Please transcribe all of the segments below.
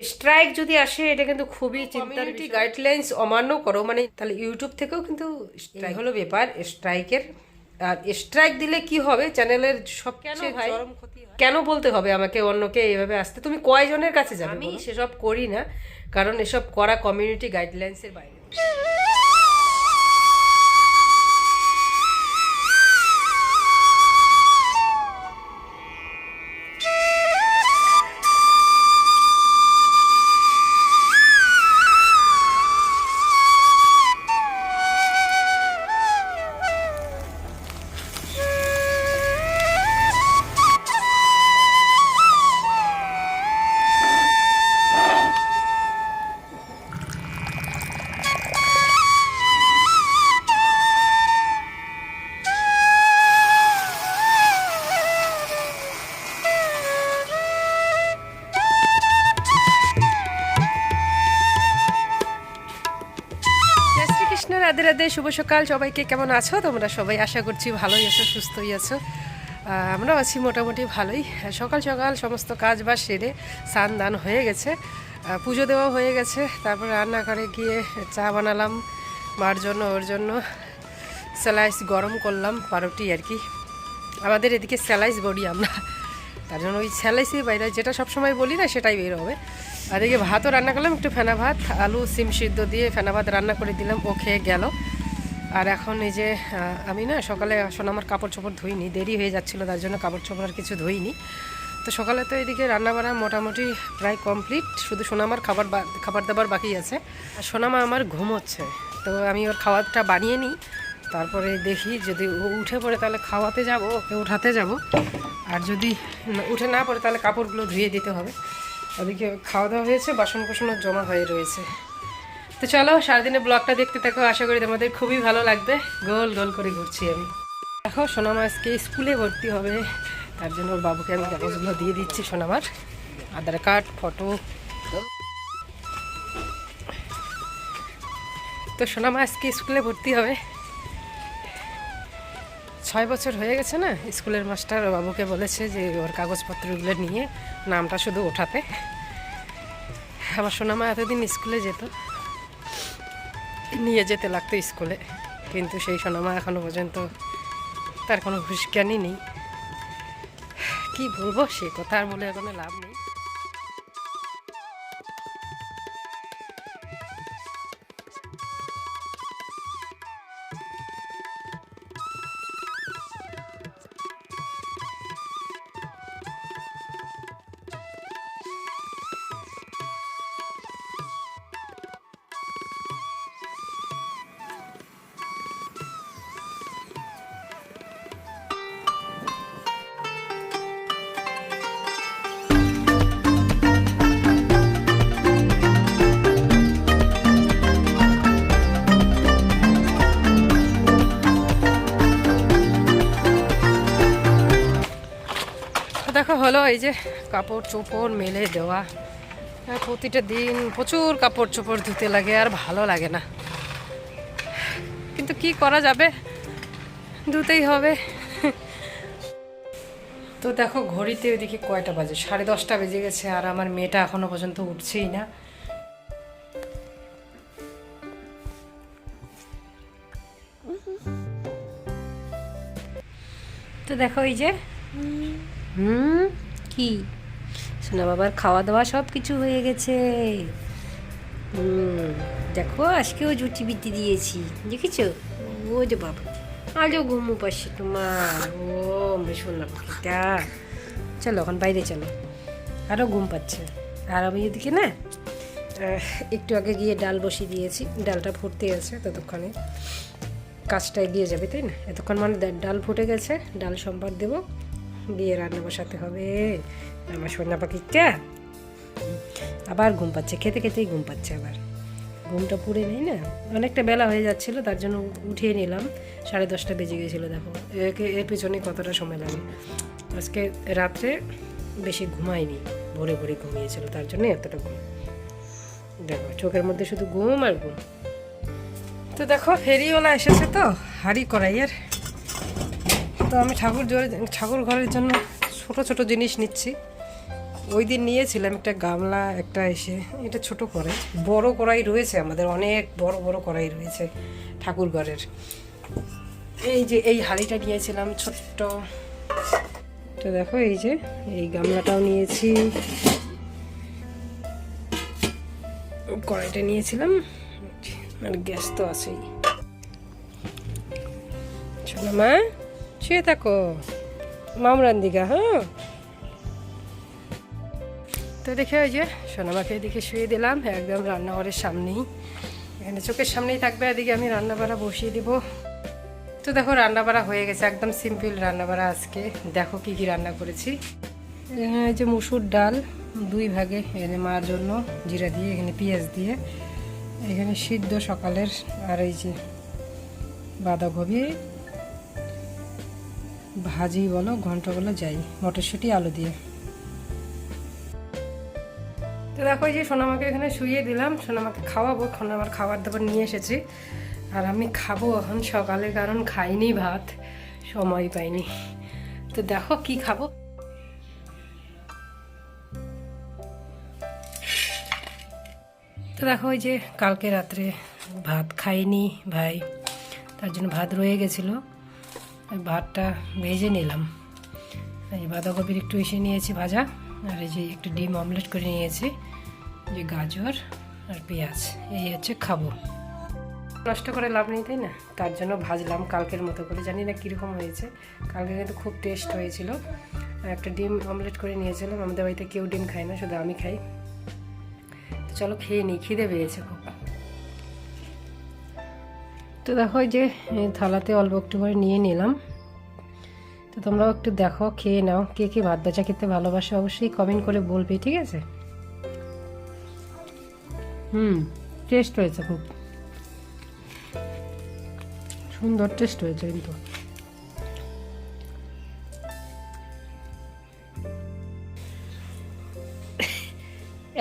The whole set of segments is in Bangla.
স্ট্রাইক যদি আসে এটা কিন্তু খুবই চিন্তার গাইডলাইন্স অমান্য করো মানে তাহলে ইউটিউব থেকেও কিন্তু স্ট্রাইক হলো ব্যাপার স্ট্রাইকের আর স্ট্রাইক দিলে কি হবে? চ্যানেলের সব কেন ভাই? কেন বলতে হবে আমাকে অন্যকে এইভাবে আসতে? তুমি কয়জনের কাছে যাবে আমি সেসব করি না কারণ এসব করা কমিউনিটি গাইডলাইন্সের বাইরে। রাধে রাধে, শুভ সকাল। সবাইকে কেমন আছো? তোমরা সবাই আশা করছি ভালোই আছো, সুস্থই আছো। আমরাও আছি মোটামুটি ভালোই। সকাল সকাল সমস্ত কাজ বাজ সেরে স্নান দান হয়ে গেছে। পুজো দেওয়া হয়ে গেছে। তারপর রান্না করে গিয়ে চা বানালাম, মার জন্য, ওর জন্য। স্যালাইস গরম করলাম, পারোটি আর কি। আমাদের এদিকে স্যালাইস বডি আমরা। তার জন্য ওই স্যালাইসই বাইরে যেটা সবসময় বলি না, সেটাই বের হবে। আর এদিকে ভাতও রান্না করলাম, একটু ফেনা ভাত, আলু, সিম সিদ্ধ দিয়ে ফেনা ভাত রান্না করে দিলাম, ও খেয়ে গেল। আর এখন এই যে আমি না সকালে আসলে আমার কাপড় চোপড় ধুইনি, দেরি হয়ে যাচ্ছিল, তার জন্য কাপড় চোপড় আর কিছু ধুইনি। তো সকালে তো এদিকে রান্না বান্না মোটামুটি প্রায় কমপ্লিট, শুধু সোনামার খাবার খাবার দাবার বাকি আছে। আর সোনামা আমার ঘুমোচ্ছে, তো আমি ওর খাবারটা বানিয়ে নিই, তারপরে দেখি যদি ও উঠে পড়ে তাহলে খাওয়াতে যাব, ওকে উঠাতে যাব। আর যদি উঠে না পড়ে তাহলে কাপড়গুলো ধুয়ে দিতে হবে। ওদিকে খাওয়া দাওয়া হয়েছে বাসন কোসনও জমা হয়ে রয়েছে। তো চলো সারাদিনে ব্লগটা দেখতে থাকো, আশা করি তোমাদের খুবই ভালো লাগবে। গোল গোল করে ঘুরছি আমি। দেখো, সোনামা আজকে স্কুলে ভর্তি হবে, তার জন্য ওর বাবুকে আমি কাগজগুলো দিয়ে দিচ্ছি সোনামার। Aadhaar card, photo. তো সোনামা আজকে স্কুলে ভর্তি হবে। ছয় বছর হয়ে গেছে না, স্কুলের মাস্টার বাবুকে বলেছে যে ওর কাগজপত্রগুলো নিয়ে নামটা শুধু ওঠাতে। আমার সোনামা এতদিন স্কুলে যেত, নিয়ে যেতে লাগতো স্কুলে, কিন্তু সেই সোনামা এখনও পর্যন্ত তার কোনো ঘুষ জ্ঞানই নেই। কি বলব, সে কথা আর বলে কোনো লাভ নেই। হলো এই যে কাপড় চোপড় মেলে দেওয়া। আর প্রতিটা দিন প্রচুর কাপড় চোপড় ধুতে লাগে আর ভালো লাগে না। কিন্তু কি করা যাবে? ধুতেই হবে। তো দেখো, ঘড়িতে ওইদিকে কয়টা বাজে? সাড়ে দশটা বেজে গেছে আর আমার মেয়েটা এখনও পর্যন্ত উঠছেই না। তো দেখো এই যে হুম? কি? সোনা বাবার খাওয়া দাওয়া সব কিছু হয়ে গেছে। হুম দেখো আজকেও জুটি বিটি দিয়েছি। দেখেছ? ও যে বাবা। আজও ঘুমু পাচ্ছে তোমার। ও সোনা পাখিটা চলো এখন বাইরে চলো। আরও ঘুম পাচ্ছে। আর আমি এদিকে না একটু আগে গিয়ে ডাল বসিয়ে দিয়েছি। ডালটা ফুটতে আছে ততক্ষণে। কাজটা এগিয়ে যাবে তাই না? এতক্ষণ মানে ডাল ফুটে গেছে। ডাল সম্পাদ দেবো। দিয়ে রান্না বসাতে হবে। আমার সোনা পাখিটা আবার ঘুম পাচ্ছে, খেতে খেতেই ঘুম পাচ্ছে আবার। ঘুমটা পুড়ে নেই না? অনেকটা বেলা হয়ে যাচ্ছিল, তার জন্য উঠিয়ে নিলাম। সাড়ে দশটা বেজে গেছিল দেখো। একে, এর পেছনে কতটা সময় লাগে। আজকে রাত্রে বেশি ঘুমায়নি, ভোরে ভোরে ঘুমিয়েছিল, তার জন্য এতটা ঘুম। দেখো, চোখের মধ্যে শুধু ঘুম আর ঘুম। তো দেখো, ফেরিওয়ালা এসেছে তো, হাড়ি কড়াইয়ের। তো আমি ঠাকুর জোরে, ঠাকুর ঘরের জন্য ছোট ছোট জিনিস নিচ্ছি। ওই দিন নিয়েছিলাম একটা গামলা, একটা এসে, এটা ছোট কড়াই বড় কড়াই রয়েছে আমাদের, অনেক বড় বড় কড়াই রয়েছে ঠাকুর ঘরের। এই যে, এই হাঁড়িটা নিয়েছিলাম ছোট্ট। তো দেখো, এই যে, এই গামলাটাও নিয়েছি। কড়াইটা নিয়েছিলাম। আর গ্যাস তো আছেই। শোনো মা। শুয়ে থাকো। মামরান দিঘা হ্যাঁ? তো দেখে ওই যে সোনামাকে এদিকে শুয়ে দিলাম, একদম রান্নাঘরের সামনেই। এখানে চোখের সামনেই থাকবে, এদিকে আমি রান্না বাড়া বসিয়ে দিব। তো দেখো রান্না বাড়া হয়ে গেছে, একদম সিম্পল রান্না বাড়া আজকে। দেখো কি কি রান্না করেছি। এখানে যে মুসুর ডাল, দুই ভাগে এখানে মার জন্য জিরা দিয়ে, এখানে পেঁয়াজ দিয়ে। এখানে সিদ্ধ সকালের, আর এই যে বাঁধাকপি ভাজি বলো, ঘন্ট বলো, যাই। মটরশুঁটি, আলু দিয়ে। তো দেখো যে সোনামাকে এখানে শুয়ে দিলাম। সোনামাকে খাওয়াবো, এখন আমার খাবার দাবার নিয়ে এসেছি। আর আমি খাব এখন সকালে, কারণ খাইনি ভাত। সময় পাইনি। তো দেখো, কি খাব? তো দেখো ওই যে কালকে রাত্রে ভাত খাইনি ভাই। তার জন্য ভাত রয়ে গেছিল। ভাতটা ভেজে নিলাম। এই বাঁধাকপির একটু এসে নিয়েছি ভাজা, আর এই যে একটু ডিম অমলেট করে নিয়েছি যে গাজর আর পেঁয়াজ, এই হচ্ছে খাব। নষ্ট করে লাভ নেই, তাই না? তার জন্য ভাজলাম কালকের মতো করে। জানি না কীরকম হয়েছে। কালকে কিন্তু খুব টেস্ট হয়েছিল। আর একটা ডিম অমলেট করে নিয়েছিলাম। আমাদের বাড়িতে কেউ ডিম খায় না, শুধু আমি খাই। চলো খেয়ে নিই, খিদে পেয়েছে খুব। তো দেখো যে থালাতে অল্প একটু করে নিয়ে নিলাম। তো তোমরাও একটু দেখো, খেয়ে নাও। কে কে ভাত ভাজা খেতে ভালোবাসো অবশ্যই কমেন্ট করে বলবে, ঠিক আছে? হুম টেস্ট হয়েছে খুব। সুন্দর টেস্ট হয়েছে কিন্তু।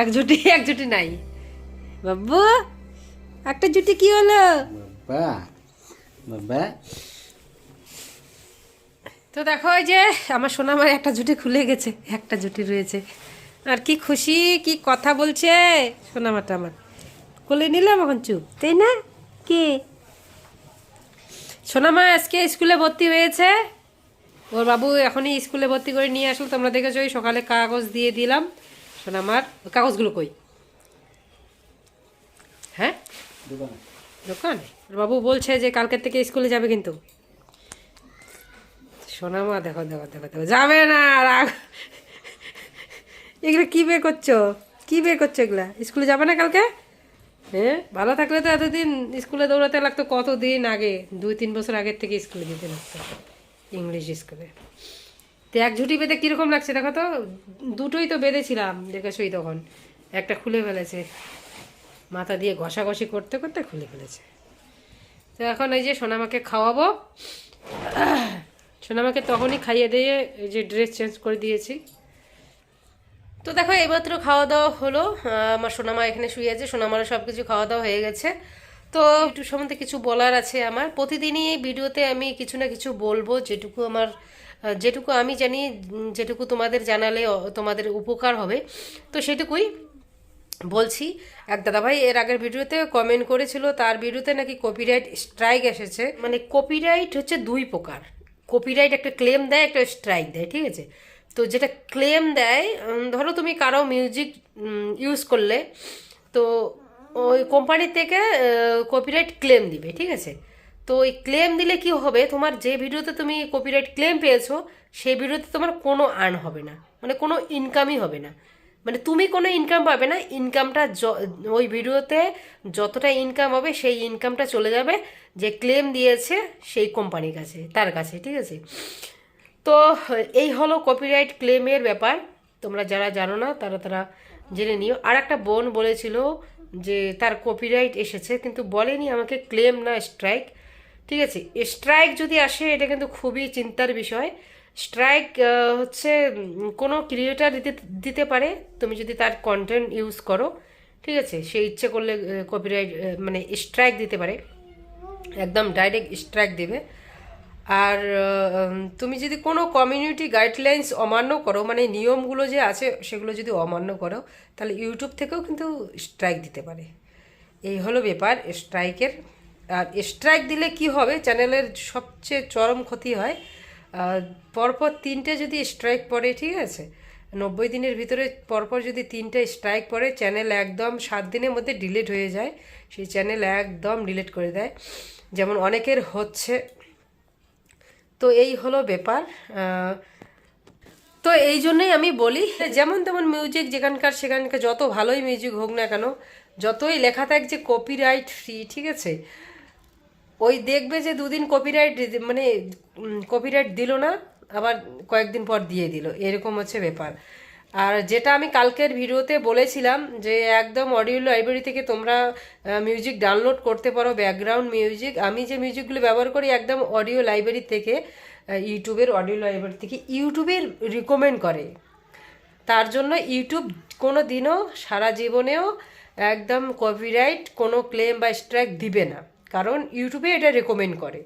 এক জুটি এক জুটি নাই। বাবু, একটা জুটি কি হলো? বাবা বাবা। তো দেখো ওই যে আমার সোনামার একটা জুটি খুলে গেছে একটা জুটি রয়েছে। আর কি খুশি কি কথা বলছে সোনামাটা আমার। কোলে নিলাম এখন চুপ তাই না? কে? সোনামা আজকে স্কুলে ভর্তি হয়েছে। ওর বাবু এখনই স্কুলে ভর্তি করে নিয়ে আসলো তোমরা দেখেছ ওই সকালে কাগজ দিয়ে দিলাম। সোনামার কাগজগুলো কই? হ্যাঁ? দোকানে? বাবু বলছে যে কালকের থেকে স্কুলে যাবে কিন্তু। সোনামা দেখো দেখো দেখো দেখো। যাবে না, রাগ। এগুলো কী বের করছ? কী বের করছ এগুলা? স্কুলে যাবে না কালকে? হ্যাঁ ভালো থাকলে তো এতদিন স্কুলে দৌড়াতে লাগতো, কতদিন আগে? দুই, তিন বছর আগের থেকে স্কুলে যেতে লাগতো, ইংলিশ স্কুলে। তো এক ঝুটি বেঁধে কীরকম লাগছে দেখো তো? দুটোই তো বেঁধেছিলাম, দেখেছই তখন। একটা খুলে ফেলেছে। মাথা দিয়ে ঘষাঘষি করতে করতে খুলে ফেলেছে। তো এখন এই যে সোনামাকে খাওয়াবো। সোনামাকে তখনই খাইয়ে দিয়ে এই যে ড্রেস চেঞ্জ করে দিয়েছি। তো দেখো, এইমাত্র খাওয়া দাওয়া হলো। আমার সোনামা এখানে শুয়ে আছে, সোনামারও সব কিছু খাওয়া দাওয়া হয়ে গেছে। তো একটু সম্বন্ধে কিছু বলার আছে আমার। প্রতিদিনই এই ভিডিওতে আমি কিছু না কিছু বলব, যেটুকু আমার যেটুকু আমি জানি যেটুকু তোমাদের জানালে তোমাদের উপকার হবে। তো সেটুকুই। বলছি, এক দাদাভাই এর আগের ভিডিওতে কমেন্ট করেছিল, তার ভিডিওতে নাকি কপিরাইট স্ট্রাইক এসেছে। মানে কপিরাইট হচ্ছে দুই প্রকার। কপিরাইট একটা ক্লেম দেয়, একটা স্ট্রাইক দেয়, ঠিক আছে? তো যেটা ক্লেম দেয় ধরো তুমি কারও মিউজিক ইউজ করলে, তো ওই কোম্পানি থেকে কপিরাইট ক্লেম দিবে, ঠিক আছে? তো ওই ক্লেম দিলে কি হবে? তোমার যে ভিডিওতে তুমি কপিরাইট ক্লেম পেয়েছ, সেই ভিডিওতে তোমার কোনো আর্ন হবে না। মানে কোনো ইনকামই হবে না। মানে তুমি কোনো ইনকাম পাবে না ইনকামটা ওই ভিডিওতে যতটা ইনকাম হবে সেই ইনকামটা চলে যাবে, যে ক্লেম দিয়েছে সেই কোম্পানির কাছে, তার কাছে, ঠিক আছে? তো এই হলো কপিরাইট ক্লেমের ব্যাপার, তোমরা যারা জানো না তারা তারা জেনে নিও। আর একটা বোন বলেছিল যে তার কপিরাইট এসেছে, কিন্তু বলেনি আমাকে ক্লেম না স্ট্রাইক ঠিক আছে? স্ট্রাইক যদি আসে এটা কিন্তু খুবই চিন্তার বিষয়। স্ট্রাইক হচ্ছে কোনো ক্রিয়েটার দিতে দিতে পারে, তুমি যদি তার কন্টেন্ট ইউজ করো, ঠিক আছে? সে ইচ্ছে করলে কপিরাইট মানে স্ট্রাইক দিতে পারে। একদম ডাইরেক্ট স্ট্রাইক দেবে। আর তুমি যদি কোনো কমিউনিটি গাইডলাইন্স অমান্য করো মানে নিয়মগুলো যে আছে, সেগুলো যদি অমান্য করো, তাহলে ইউটিউব থেকেও কিন্তু স্ট্রাইক দিতে পারে। এই হলো ব্যাপার স্ট্রাইকের আর স্ট্রাইক দিলে কি হবে? চ্যানেলের সবচেয়ে চরম ক্ষতি হয় পরপর তিনটে যদি স্ট্রাইক পড়ে, ঠিক আছে? নব্বই দিনের ভিতরে পরপর যদি তিনটে স্ট্রাইক পড়ে চ্যানেল একদম সাত দিনের মধ্যে ডিলিট হয়ে যায়। সেই চ্যানেল একদম ডিলিট করে দেয়। যেমন অনেকের হচ্ছে। তো এই হলো ব্যাপার। তো এই জন্যই আমি বলি, যেমন তেমন মিউজিক যেখানকার সেখানকার, যত ভালোই মিউজিক হোক না কেন, যতই লেখা থাক যে কপিরাইট ফ্রি ঠিক আছে? ওই দেখবে যে দুদিন কপিরাইট মানে কপিরাইট দিল না, আবার কয়েকদিন পর দিয়ে দিল। এরকম হচ্ছে ব্যাপার। আর যেটা আমি কালকের ভিডিওতে বলেছিলাম যে, একদম অডিও লাইব্রেরি থেকে তোমরা মিউজিক ডাউনলোড করতে পারো ব্যাকগ্রাউন্ড মিউজিক আমি যে মিউজিকগুলো ব্যবহার করি একদম অডিও লাইব্রেরি থেকে ইউটিউবের অডিও লাইব্রেরি থেকে ইউটিউবের রিকমেন্ড করে। তার জন্য ইউটিউব কোনো দিনও সারা জীবনেও একদম কপিরাইট কোনো ক্লেম বা স্ট্রাইক দিবে না। কারণ ইউটিউবে এটা রেকমেন্ড করে,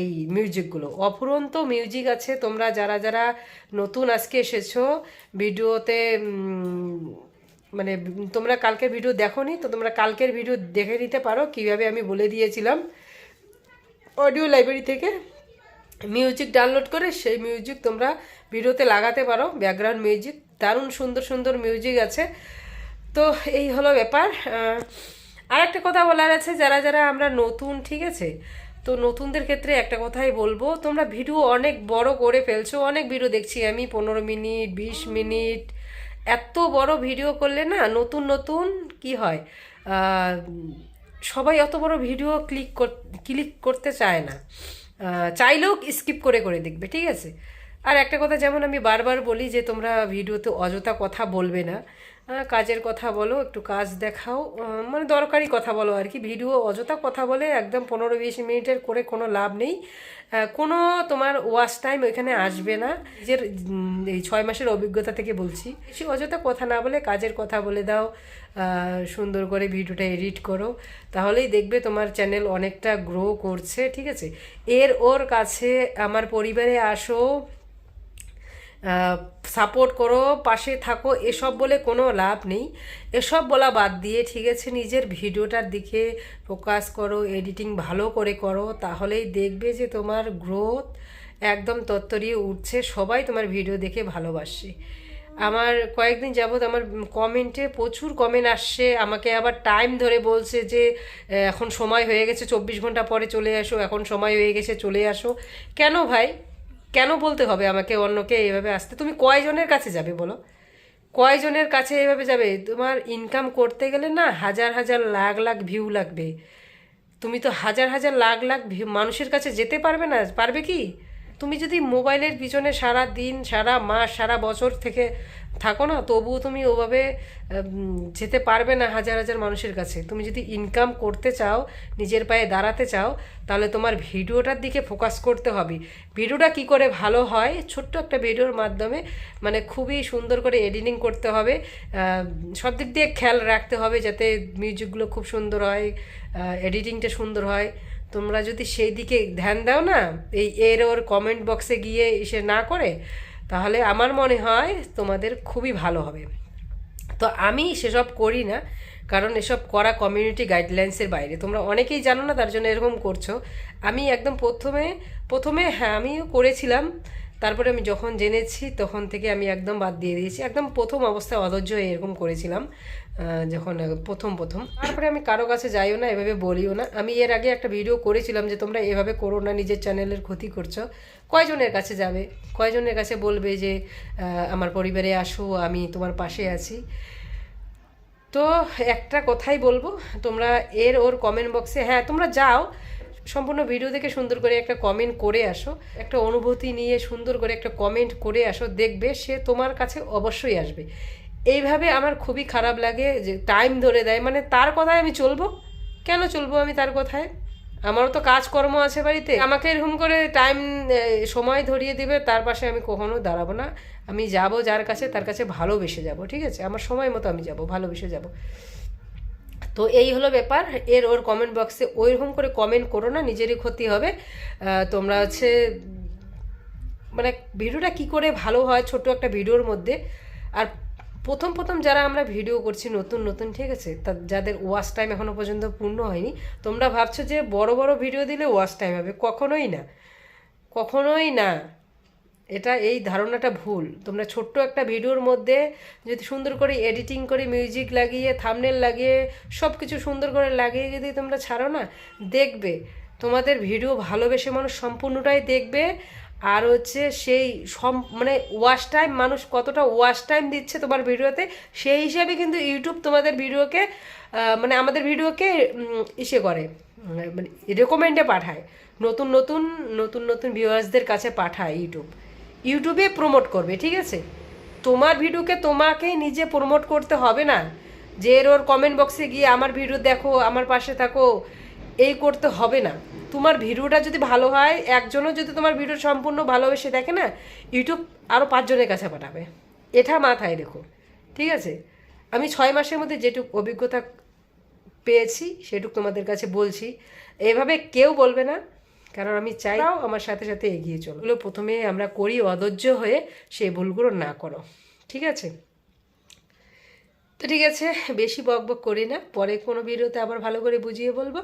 এই মিউজিকগুলো অফুরন্ত মিউজিক আছে, তোমরা যারা যারা নতুন আজকে এসেছ, ভিডিওতে মানে তোমরা কালকের ভিডিও দেখোনি, তো তোমরা কালকের ভিডিও দেখে নিতে পারো, কীভাবে আমি বলে দিয়েছিলাম। অডিও লাইব্রেরি থেকে মিউজিক ডাউনলোড করে, সেই মিউজিক তোমরা ভিডিওতে লাগাতে পারো ব্যাকগ্রাউন্ড মিউজিক দারুণ সুন্দর সুন্দর মিউজিক আছে। তো এই হলো ব্যাপার আর একটা কথা বলার আছে, যারা যারা আমরা নতুন, ঠিক আছে? তো নতুনদের ক্ষেত্রে একটা কথাই বলব, তোমরা ভিডিও অনেক বড় করে ফেলছো, অনেক ভিডিও দেখছি আমি, পনেরো মিনিট, বিশ মিনিট, এত বড় ভিডিও করলে না নতুন নতুন কি হয়? সবাই অত বড় ভিডিও ক্লিক ক্লিক করতে চায় না। চাইলেও স্কিপ করে করে দেখবে, ঠিক আছে? আর একটা কথা যেমন আমি বারবার বলি যে তোমরা ভিডিওতে অযথা কথা বলবে না কাজের কথা বলো, একটু কাজ দেখাও মানে দরকারি কথা বলো আর কি। ভিডিও অযথা কথা বলে একদম পনেরো বিশ মিনিটের করে কোনো লাভ নেই। কোনো তোমার ওয়াশ টাইম ওইখানে আসবে না। নিজের এই ছয় মাসের অভিজ্ঞতা থেকে বলছি। বেশি অযথা কথা না বলে কাজের কথা বলে দাও সুন্দর করে ভিডিওটা এডিট করো। তাহলেই দেখবে তোমার চ্যানেল অনেকটা গ্রো করছে, ঠিক আছে? এর ওর কাছে আমার পরিবারে আসো সাপোর্ট করো, পাশে থাকো, এসব বলে কোনো লাভ নেই। এসব বলা বাদ দিয়ে, ঠিক আছে, নিজের ভিডিওটার দিকে ফোকাস করো এডিটিং ভালো করে করো, তাহলেই দেখবে যে তোমার গ্রোথ একদম তত্তরিয়ে উঠছে, সবাই তোমার ভিডিও দেখে ভালোবাসে। আমার কয়েকদিন যাবৎ আমার কমেন্টে প্রচুর কমেন্ট আসছে, আমাকে আবার টাইম ধরে বলছে যে এখন সময় হয়ে গেছে, চব্বিশ ঘণ্টা পরে চলে আসো, এখন সময় হয়ে গেছে, চলে আসো। কেন ভাই? কেন বলতে হবে আমাকে অন্যকে এইভাবে আসতে? তুমি কয়জনের কাছে যাবে বলো? কয়জনের কাছে এভাবে যাবে? তোমার ইনকাম করতে গেলে না হাজার হাজার লাখ লাখ ভিউ লাগবে। তুমি তো হাজার হাজার লাখ লাখ মানুষের কাছে যেতে পারবে না, পারবে কি? তুমি যদি মোবাইলের পিছনে সারা দিন সারা মাস, সারা বছর থেকে থাকো না, তবুও তুমি ওভাবে যেতে পারবে না হাজার হাজার মানুষের কাছে। তুমি যদি ইনকাম করতে চাও, নিজের পায়ে দাঁড়াতে চাও, তাহলে তোমার ভিডিওটার দিকে ফোকাস করতে হবে। ভিডিওটা কি করে ভালো হয়, ছোট্ট একটা ভিডিওর মাধ্যমে মানে খুবই সুন্দর করে এডিটিং করতে হবে। সব দিক দিয়ে খেয়াল রাখতে হবে যাতে মিউজিকগুলো খুব সুন্দর হয় এডিটিংটা সুন্দর হয়। তোমরা যদি সেই দিকে ধ্যান দাও না, এই এর ওর কমেন্ট বক্সে গিয়ে এসে না করে তাহলে আমার মনে হয় তোমাদের খুবই ভালো হবে। তো আমি সেসব করি না, কারণ এসব করা কমিউনিটি গাইডলাইন্সের বাইরে। তোমরা অনেকেই জানো না তার জন্য এরকম করছ। আমি একদম প্রথমে প্রথমে হ্যাঁ আমিও করেছিলাম। তারপরে আমি যখন জেনেছি, তখন থেকে আমি একদম বাদ দিয়ে দিয়েছি। একদম প্রথম অবস্থায় অধৈর্য এরকম করেছিলাম যখন প্রথম প্রথম। তারপরে আমি কারও কাছে যাইও না, এভাবে বলিও না। আমি এর আগে একটা ভিডিও করেছিলাম যে, তোমরা এভাবে করো না, নিজের চ্যানেলের ক্ষতি করছ। কয়জনের কাছে যাবে? কয়জনের কাছে বলবে যে আমার পরিবারে আসো, আমি তোমার পাশে আছি? তো একটা কথাই বলব, তোমরা এর, ওর কমেন্ট বক্সে হ্যাঁ তোমরা যাও। সম্পূর্ণ ভিডিও দেখে সুন্দর করে একটা কমেন্ট করে আসো। একটা অনুভূতি নিয়ে সুন্দর করে একটা কমেন্ট করে আসো, দেখবে সে তোমার কাছে অবশ্যই আসবে। এইভাবে আমার খুবই খারাপ লাগে যে টাইম ধরে দেয়। মানে তার কথায় আমি চলবো? কেন চলবো আমি তার কথায়? আমারও তো কাজকর্ম আছে বাড়িতে। আমাকে এরকম করে টাইম সময় ধরিয়ে দিবে, তার পাশে আমি কখনো দাঁড়াবো না। আমি যাব যার কাছে, তার কাছে ভালোবেসে যাব, ঠিক আছে? আমার সময় মতো আমি যাব, ভালোবেসে যাব। তো এই হলো ব্যাপার। এর ওর কমেন্ট বক্সে ওইরকম করে কমেন্ট করো না, নিজেরই ক্ষতি হবে। তোমরা হচ্ছে মানে ভিডিওটা কি করে ভালো হয় ছোট একটা ভিডিওর মধ্যে। আর প্রথম প্রথম যারা আমরা ভিডিও করছি নতুন নতুন, ঠিক আছে? তা যাদের ওয়াচ টাইম এখনও পর্যন্ত পূর্ণ হয়নি, তোমরা ভাবছ যে বড় বড় ভিডিও দিলে ওয়াচ টাইম হবে। কখনোই না। কখনোই না। এটা এই ধারণাটা ভুল। তোমরা ছোট্ট একটা ভিডিওর মধ্যে যদি সুন্দর করে এডিটিং করে মিউজিক লাগিয়ে থামনেল লাগিয়ে সব কিছু সুন্দর করে লাগিয়ে যদি তোমরা ছাড়ো না, দেখবে। তোমাদের ভিডিও ভালোবেসে মানুষ সম্পূর্ণটাই দেখবে। আর হচ্ছে সেই সম মানে ওয়াশ টাইম মানুষ কতটা ওয়াশ টাইম দিচ্ছে তোমার ভিডিওতে, সেই হিসাবে কিন্তু ইউটিউব তোমাদের ভিডিওকে মানে আমাদের ভিডিওকে ইসে করে। মানে রেকমেন্ডে পাঠায়। নতুন নতুন নতুন নতুন ভিউয়ার্সদের কাছে পাঠায় ইউটিউব ইউটিউবে প্রমোট করবে, ঠিক আছে? তোমার ভিডিওকে তোমাকেই নিজে প্রমোট করতে হবে না। যে এর ওর কমেন্ট বক্সে গিয়ে আমার ভিডিও দেখো, আমার পাশে থাকো, এই করতে হবে না। তোমার ভিডিওটা যদি ভালো হয়, একজনও যদি তোমার ভিডিও সম্পূর্ণ ভালোবেসে দেখে না, ইউটিউব আরও পাঁচজনের কাছে পাঠাবে। এটা মাথায় রেখো, ঠিক আছে? আমি ছয় মাসের মধ্যে যেটুক অভিজ্ঞতা পেয়েছি, সেটুক তোমাদের কাছে বলছি। এভাবে কেউ বলবে না কারণ আমি চাইও আমার সাথে সাথে এগিয়ে চলো। এগুলো প্রথমে আমরা করি অধৈর্য হয়ে সেই ভুলগুলো না করো। ঠিক আছে? তো ঠিক আছে বেশি বক বক করি না। পরে কোনো ভিডিওতে আবার ভালো করে বুঝিয়ে বলব।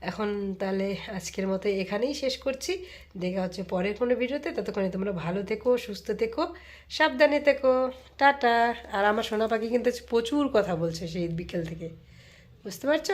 এখন তাহলে আজকের মতো এখানেই শেষ করছি। দেখা হচ্ছে পরের কোনো ভিডিওতে। ততক্ষণে তোমরা ভালো থেকো সুস্থ থেকো সাবধানে থেকো। টাটা। আর আমার সোনা পাখি কিন্তু প্রচুর কথা বলছে সেই বিকেল থেকে। বুঝতে পারছ?